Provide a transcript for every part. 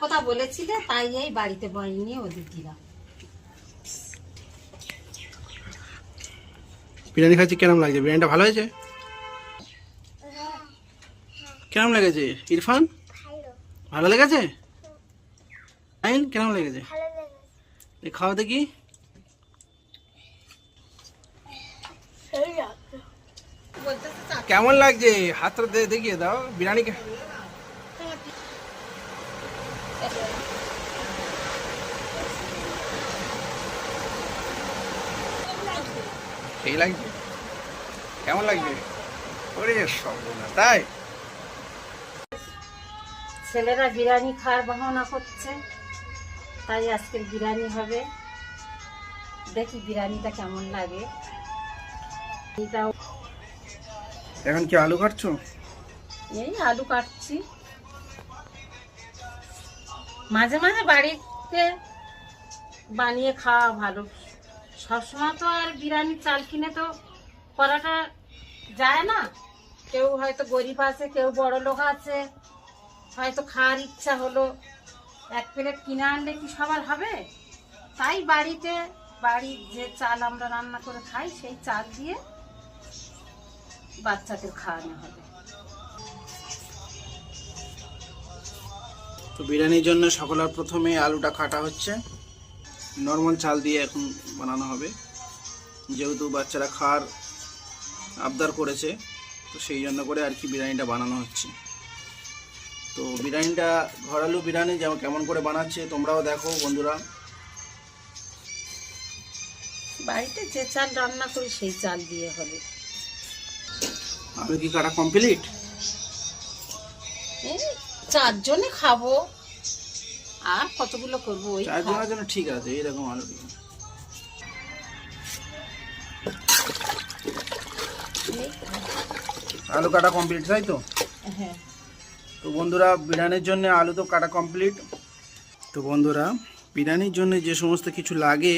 কথা বলেছিলে তাই এই বাড়িতে বই নিয়ে ওদের বিরিয়ানি খাচ্ছি কেমন লাগছে? বিরিয়ানিটা ভালো হয়েছে? কেমন লেগেছে? ইরফান? ভালো লেগেছে? আইন কেমন লেগেছে? খাওয়া দেখি। কেমন লাগছে? হাতটা দেখিয়ে দাও। বিরিয়ানি কে- সেই লাগছে? কেমন লাগছে? ওরে তাই? ছেলেরা বিরিয়ানি খাওয়ার বাহানা করছে তাই আজকের বিরিয়ানি হবে। দেখি বিরিয়ানিটা কেমন লাগে। এটাও এখন কি আলু কাটছো? এই আলু কাটছি। মাঝে মাঝে বাড়িতে বানিয়ে খাওয়া ভালো। সবসময় তো আর বিরিয়ানি চাল কিনে তো করাটা যায় না। কেউ হয়তো গরিব আছে, কেউ বড় লোক আছে, হয়তো খাওয়ার ইচ্ছা হলো। এক প্লেট কিনে আনলে কি সবার হবে? তাই বাড়িতে, বাড়ির যে চাল আমরা রান্না করে খাই, সেই চাল দিয়ে বাচ্চাদের খাওয়ানো হবে। তো বিরিয়ানির জন্য সকলের প্রথমে আলুটা কাটা হচ্ছে। নর্মাল চাল দিয়ে এখন বানানো হবে। যেহেতু বাচ্চারা খাওয়ার আবদার করেছে তো সেই জন্য করে আর কি বিরিয়ানিটা বানানো হচ্ছে। তো বিরিয়ানিটা ঘরালু বিরিয়ানি যেমন কেমন করে বানাচ্ছে তোমরাও দেখো বন্ধুরা। বাড়িতে যে চাল রান্না করি সেই চাল দিয়ে হবে। আলু কি কাটা কমপ্লিট চারজনে খাব। আর কতগুলো করব ওই চার খা- জনের জন্য ঠিক আছে এইরকম আলু আলু কাটা কমপ্লিট তাই তো? হ্যাঁ। তো বন্ধুরা বিরিয়ানির জন্য আলু তো কাটা কমপ্লিট তো বন্ধুরা বিরিয়ানির জন্য যে সমস্ত কিছু লাগে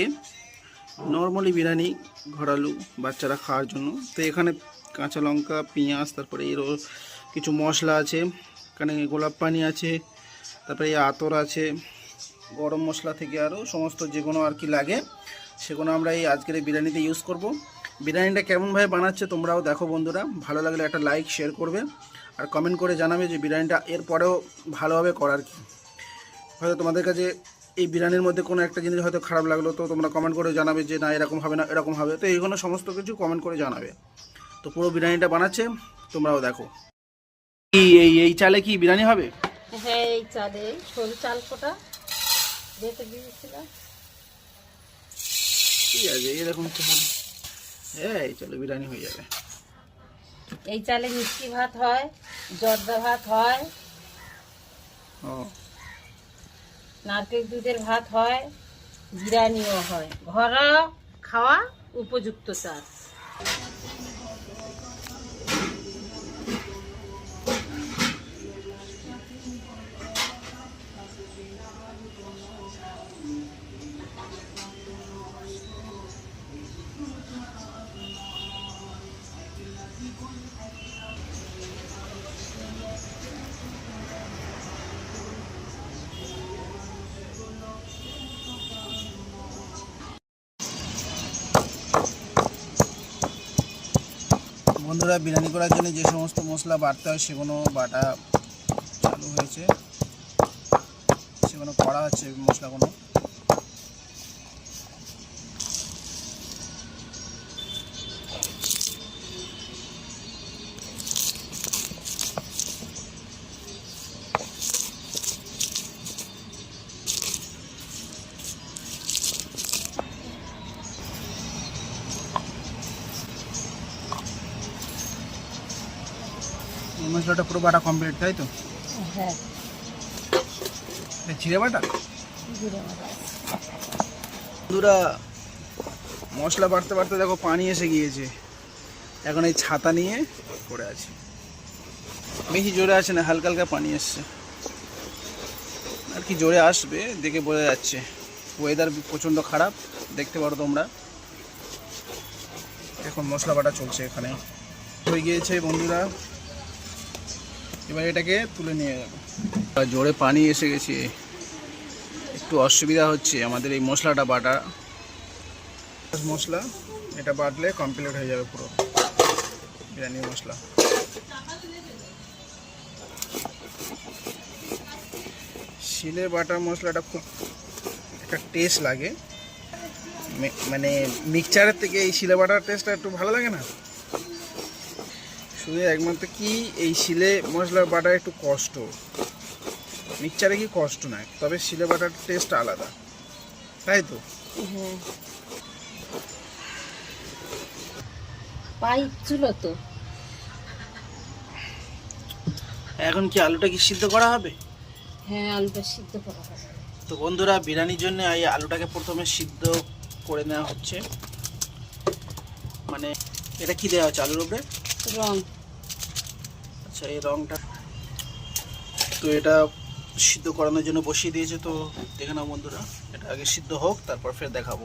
নর্মালি বিরিয়ানি ঘরালু বাচ্চারা খাওয়ার জন্য। তো এখানে কাঁচা লঙ্কা পেঁয়াজ তারপরে এরও কিছু মশলা আছে। এখানে গোলাপ পানি আছে, তারপরে এই আতর আছে, গরম মশলা থেকে আরও সমস্ত যে কোনো আর কি লাগে সেগুলো আমরা এই আজকের এই বিরিয়ানিতে ইউজ করব। বিরিয়ানিটা কেমনভাবে বানাচ্ছে তোমরাও দেখো বন্ধুরা, ভালো লাগলে একটা লাইক শেয়ার করবে, আর কমেন্ট করে জানাবে যে বিরিয়ানিটা এরপরেও ভালোভাবে করার কি। হয়তো তোমাদের কাছে এই বিরিয়ানির মধ্যে কোনো একটা জিনিস হয়তো খারাপ লাগল, তো তোমরা কমেন্ট করে জানাবে যে না, এরকম হবে না, এরকম হবে, তো এইগুলো সমস্ত কিছু কমেন্ট করে জানাবে। তো পুরো বিরিয়ানিটা বানাচ্ছে, তোমরাও দেখো। এই এই চালে কি বিরিয়ানি হবে? হ্যাঁ এই চালে সরু চাল কোটা রেখে দিয়েছিলাম। ঠিক আছে? এরকম হবে। এই চলো বিরিয়ানি হয়ে যাবে। এই চালে মিষ্টি ভাত হয় জর্দা ভাত হয় ও। নারকেল দুধের ভাত হয় বিরিয়ানিও হয়। ঘরোয়া খাওয়া উপযুক্ত চাল। বন্ধুরা, বিরিয়ানি করার জন্য যে সমস্ত মশলা বাটতে হয় সেগুলো বাটা চালু হয়েছে। সেগুলো করা হচ্ছে মশলাগুলো। মশলাটা পুরো বাটা কমপ্লিট তাই তো? হ্যাঁ। জিরে বাটা। বন্ধুরা মশলা বাড়তে বাড়তে দেখো পানি এসে গিয়েছে। এখন এই ছাতা নিয়ে পড়ে আছি। বেশি জোরে আছে না হালকা হালকা পানি এসছে। আর কি জোরে আসবে দেখে বোঝা যাচ্ছে। ওয়েদার প্রচণ্ড খারাপ দেখতে পারো তোমরা। এখন মশলা বাটা চলছে এখানে। হয়ে গিয়েছে বন্ধুরা এবার এটাকে তুলে নিয়ে যাব জোরে পানি এসে গেছে। একটু অসুবিধা হচ্ছে, আমাদের এই মশলাটা বাটা। মশলা, এটা বাটলে কমপ্লিট হয়ে যাবে পুরো বিরিয়ানি মশলা। শিলে বাটা মশলাটা খুব একটা টেস্ট লাগে। মানে মিক্সচারের থেকে এই শিলে বাটার টেস্টটা একটু ভালো লাগে না? শুধু একমাত্র কি এই শিলে মশলা বাটা একটু কষ্ট? মিক্সচারে কি কষ্ট নাই তবে শিলে বাটার টেস্ট আলাদা। তাই তো? হ্যাঁ। পাইপ ছিল তো। এখন কি আলুটা কি সিদ্ধ করা হবে? হ্যাঁ আলুটা সিদ্ধ করা হবে। তো বন্ধুরা বিরিয়ানির জন্য এই আলুটাকে প্রথমে সিদ্ধ করে নেওয়া হচ্ছে। মানে এটা কি দেওয়া হচ্ছে আলুর উপরে? রং। আচ্ছা এই রংটা। তো এটা সিদ্ধ করানোর জন্য বসিয়ে দিয়েছে, তো দেখে নাও বন্ধুরা। এটা আগে সিদ্ধ হোক, তারপর ফের দেখাবো।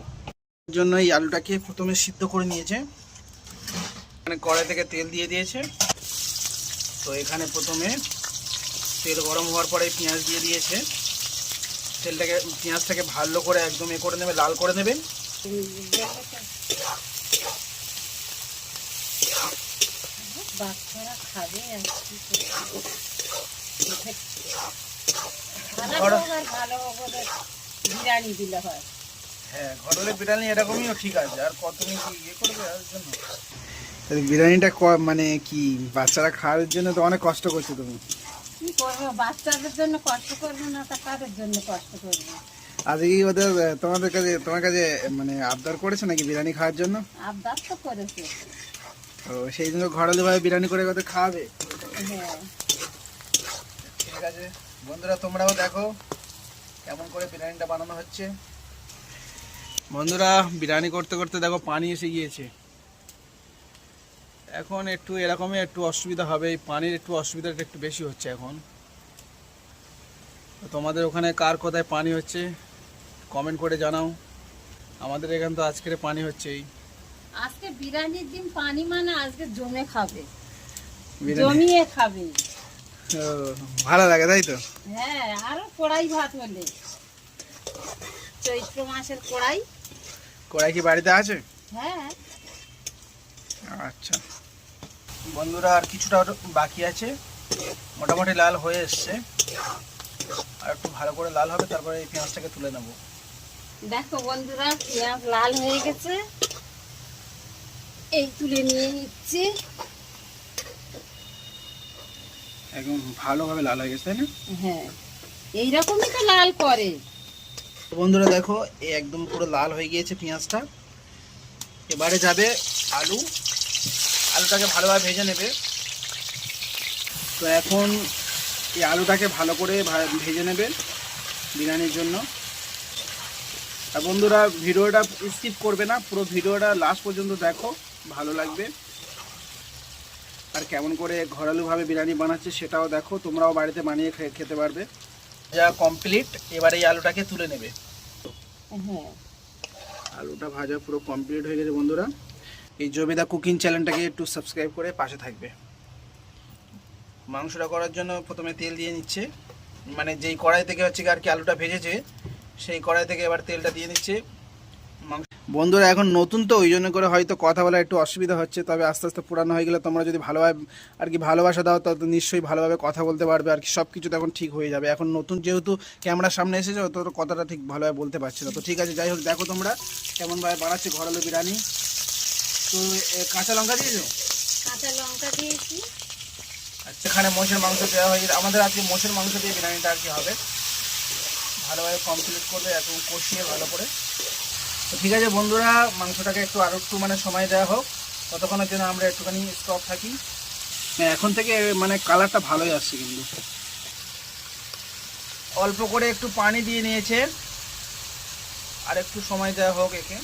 জন্য এই আলুটাকে প্রথমে সিদ্ধ করে নিয়েছে। মানে কড়াই থেকে তেল দিয়ে দিয়েছে। তো এখানে প্রথমে তেল গরম হওয়ার পরে পেঁয়াজ দিয়ে দিয়েছে। তেলটাকে, পেঁয়াজটাকে ভালো করে একদম এ করে নেবে, লাল করে নেবে। বাচ্চারা খাবে আর কি ভালো বিরিয়ানি দিলে হয়। হ্যাঁ ঘরের বিরিয়ানি এরকমইও ঠিক আছে আর কত কি ইয়ে করবে আর জন্য? বিরিয়ানিটা মানে কি বাচ্চারা খাওয়ার জন্য তো অনেক কষ্ট করছ তুমি। কি করব বাচ্চাদের জন্য কষ্ট করব না তা কাদের জন্য কষ্ট করব? আজকে কি ওদের তোমাদের কাছে তোমার কাছে মানে আবদার করেছে নাকি বিরিয়ানি খাওয়ার জন্য? আবদার তো করেছে। তো সেই জন্য ঘরালি ভাবে বিরিয়ানি করে ওদের খাওয়াবে হ্যাঁ। ঠিক আছে। বন্ধুরা তোমরাও দেখো কেমন করে বিরিয়ানিটা বানানো হচ্ছে। বন্ধুরা বিরিয়ানি করতে করতে দেখো পানি এসে গিয়েছে। এখন একটু এরকমই একটু অসুবিধা হবে। এই পানির একটু অসুবিধাটা একটু বেশি হচ্ছে এখন। তোমাদের ওখানে কার কোথায় পানি হচ্ছে কমেন্ট করে জানাও। আমাদের এখানে তো আজকের পানি হচ্ছেই। আজকে বিরিয়ানির দিন পানি মানে আজকে জমে খাবে। জমিয়ে খাবে। ভালো লাগে তাই তো? হ্যাঁ আরও কড়াই ভাত হলে। চৈত্র মাসের কড়াই। কড়াই কি বাড়িতে আছে? হ্যাঁ। আচ্ছা। বন্ধুরা আর কিছুটা বাকি আছে। মোটামুটি লাল হয়ে এসছে। আর একটু ভালো করে লাল হবে তারপরে এই পেঁয়াজটাকে তুলে নেব। দেখো বন্ধুরা পেঁয়াজ লাল হয়ে গেছে। এই তুলে নিয়ে নিচ্ছি। একদম ভালোভাবে লাল হয়ে গেছে তাই না? হ্যাঁ এইরকমই তো লাল করে বন্ধুরা দেখো এই একদম পুরো লাল হয়ে গিয়েছে পেঁয়াজটা। এবারে যাবে আলু। আলুটাকে ভালোভাবে ভেজে নেবে। তো এখন এই আলুটাকে ভালো করে ভা- ভেজে নেবে বিরিয়ানির জন্য। আর বন্ধুরা ভিডিওটা স্কিপ করবে না পুরো ভিডিওটা লাস্ট পর্যন্ত দেখো। ভালো লাগবে। আর কেমন করে ঘরালুভাবে বিরিয়ানি বানাচ্ছে সেটাও দেখো তোমরাও বাড়িতে বানিয়ে খেতে পারবে। যা কমপ্লিট এবার এই আলুটাকে তুলে নেবে। হ্যাঁ। আলুটা ভাজা পুরো কমপ্লিট হয়ে গেছে বন্ধুরা। এই জবিদা কুকিং চ্যানেলটাকে একটু সাবস্ক্রাইব করে পাশে থাকবে। মাংসটা করার জন্য প্রথমে তেল দিয়ে নিচ্ছে। মানে যেই কড়াই থেকে হচ্ছে আর কি আলুটা ভেজেছে সেই কড়াই থেকে এবার তেলটা দিয়ে নিচ্ছে। বন্ধুরা এখন নতুন তো ওই জন্য করে হয়তো কথা বলা একটু অসুবিধা হচ্ছে তবে আস্তে আস্তে পুরানো হয়ে গেলে তোমরা যদি ভালোভাবে আর কি ভালোবাসা দাও তত নিশ্চয়ই ভালোভাবে কথা বলতে পারবে আর কি সব কিছু তখন ঠিক হয়ে যাবে। এখন নতুন যেহেতু ক্যামেরার সামনে এসেছে তো কথাটা ঠিক ভালোভাবে বলতে পারছি না। তো ঠিক আছে যাই হোক দেখো তোমরা কেমনভাবে বানাচ্ছে ঘরালো বিরিয়ানি। তো কাঁচা লঙ্কা দিয়েছ? কাঁচা লঙ্কা দিয়েছি। আচ্ছা এখানে মোষের মাংস দেওয়া হয়ে গেছে। আমাদের আজকে মোষের মাংস দিয়ে বিরিয়ানিটা আর কি হবে। ভালোভাবে কমপ্লিট করবে একটু কষিয়ে ভালো করে। তো ঠিক আছে বন্ধুরা মাংসটাকে একটু আরও একটু মানে সময় দেওয়া হোক। ততক্ষণের জন্য আমরা একটুখানি স্টপ থাকি। হ্যাঁ, এখন থেকে মানে কালারটা ভালোই আসছে কিন্তু। অল্প করে একটু পানি দিয়ে নিয়েছে। আর একটু সময় দেওয়া হোক একে।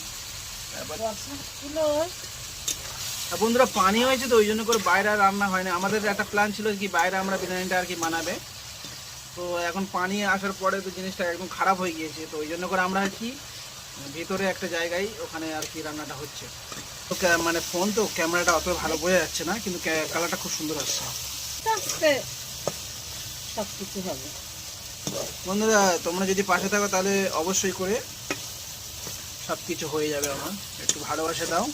বন্ধুরা পানি হয়েছে তো ওই জন্য করে বাইরে আর রান্না হয় না। আমাদের একটা প্ল্যান ছিল কি বাইরে আমরা বিরিয়ানিটা আর কি বানাবে। তো এখন পানি আসার পরে তো জিনিসটা একদম খারাপ হয়ে গিয়েছে। তো ওই জন্য করে আমরা কি ভিতরে একটা জায়গায় ওখানে আর কি রান্নাটা হচ্ছে। তো মানে ফোন তো ক্যামেরাটা অত ভালো বোঝা যাচ্ছে না কিন্তু কালারটা খুব সুন্দর আসছে। সব কিছু হবে। বন্ধুরা তোমরা যদি পাশে থাকো তাহলে অবশ্যই করে সব কিছু হয়ে যাবে আমার। একটু ভালোবাসা দাও।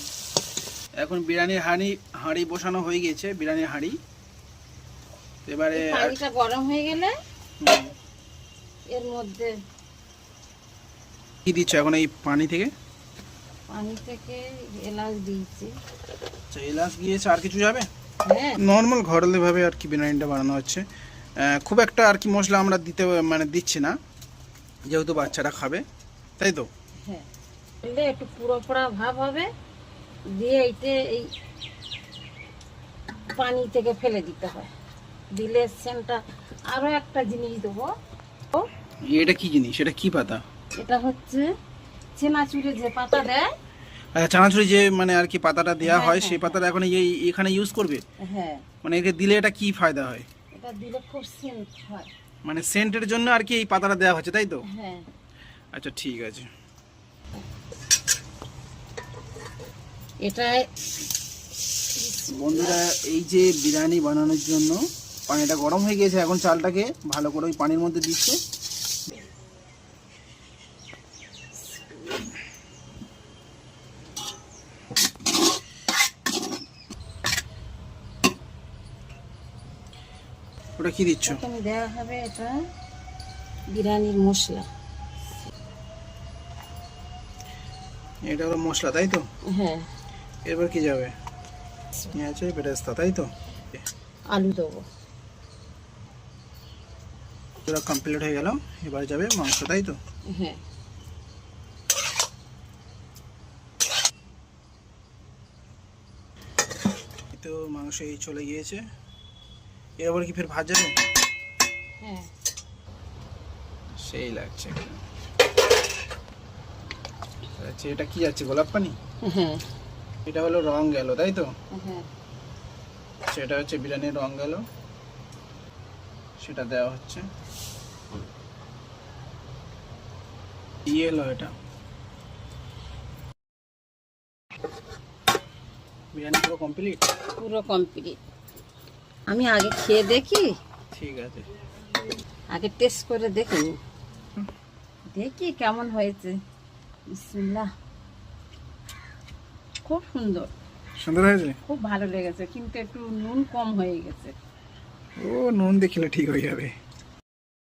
এখন বিরিয়ানির হাঁড়ি হাঁড়ি বসানো হয়ে গেছে বিরিয়ানির হাঁড়ি। এবারে গরম হয়ে গেলে। এর মধ্যে কি দিচ্ছ এখন এই পানি থেকে? পানি থেকে এলাচ দিয়েছি। আচ্ছা এলাচ গিয়েছে আর কিছু যাবে? হ্যাঁ। নর্মাল ঘরোয়াভাবে আর কি বিরিয়ানিটা বানানো হচ্ছে। খুব একটা আর কি মশলা আমরা দিতে মানে দিচ্ছি না যেহেতু বাচ্চারা খাবে তাই তো? হ্যাঁ। একটু পুরো পোড়া ভাব হবে দিয়ে এইতে এই পানি থেকে ফেলে দিতে হয়। দিলে সেন্টটা আরও একটা জিনিস দেবো। ও, এটা কি জিনিস? এটা কি পাতা? এটা হচ্ছে চেনাচুরে যে পাতা দেয়। আচ্ছা চানাচুরি যে মানে আর কি পাতাটা দেওয়া হ্যাঁ, হয় হ্যাঁ, সেই পাতাটা এখন এই এখানে ইউজ করবে? হ্যাঁ। মানে একে দিলে এটা কি ফায়দা হয়? এটা দিলে খুব সেন্ট হয়। মানে সেন্টের জন্য আর কি এই পাতাটা দেওয়া হচ্ছে তাই তো? হ্যাঁ। আচ্ছা ঠিক আছে। এটা বন্ধুরা এই যে বিরিয়ানি বানানোর জন্য পানিটা গরম হয়ে গিয়েছে এখন চালটাকে ভালো করে ওই পানির মধ্যে দিচ্ছে। কি দিচ্ছ? প্রথমে দেওয়া হবে এটা বিরিয়ানির মশলা। এটা হলো মশলা তাই তো? হ্যাঁ। এরপর কি যাবে? পেঁয়াজ বেরেস্তা তাই তো? আলু দেবো। পুরো কমপ্লিট হয়ে গেল এবার যাবে মাংস তাই তো? হ্যাঁ। তো মাংস এই চলে গিয়েছে। এরপর কি ফের যাবে? হ্যাঁ। সেই লাগছে। আচ্ছা এটা কি আছে গোলাপ পানি? হ্যাঁ। এটা হলো রং গেল তাই তো? হ্যাঁ। সেটা হচ্ছে বিরিয়ানির রং গেল। সেটা দেওয়া হচ্ছে। এলো এটা। বিরিয়ানি পুরো কমপ্লিট পুরো কমপ্লিট আমি আগে খেয়ে দেখি? ঠিক আছে। আগে টেস্ট করে দেখি দেখি কেমন হয়েছে। বিসমিল্লাহ। খুব সুন্দর। সুন্দর হয়েছে? খুব ভালো লেগেছে কিন্তু একটু নুন কম হয়ে গেছে। ও নুন দেখিলে ঠিক হয়ে যাবে।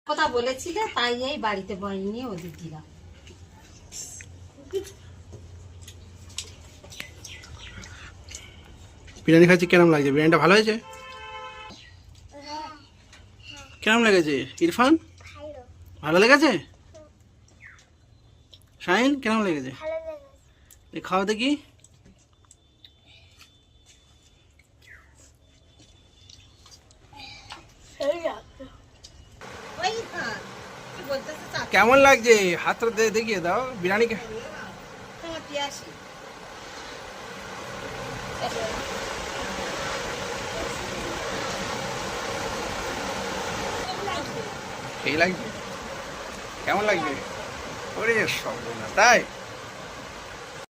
কথা বলেছিলে তাই এই বাড়িতে বই নিয়ে ওদের দিলাম। বিরিয়ানি খাচ্ছি কেমন লাগছে? বিরিয়ানিটা ভালো হয়েছে? কেমন লেগেছে? ইরফান? ভালো। লেগেছে? শাহিন কেমন লেগেছে? এ খাওয়া দেখি। কেমন লাগছে? হাতটা দেখিয়ে দাও। বিরিয়ানি সেই লাগবে? কেমন লাগবে? ওরে সব তাই?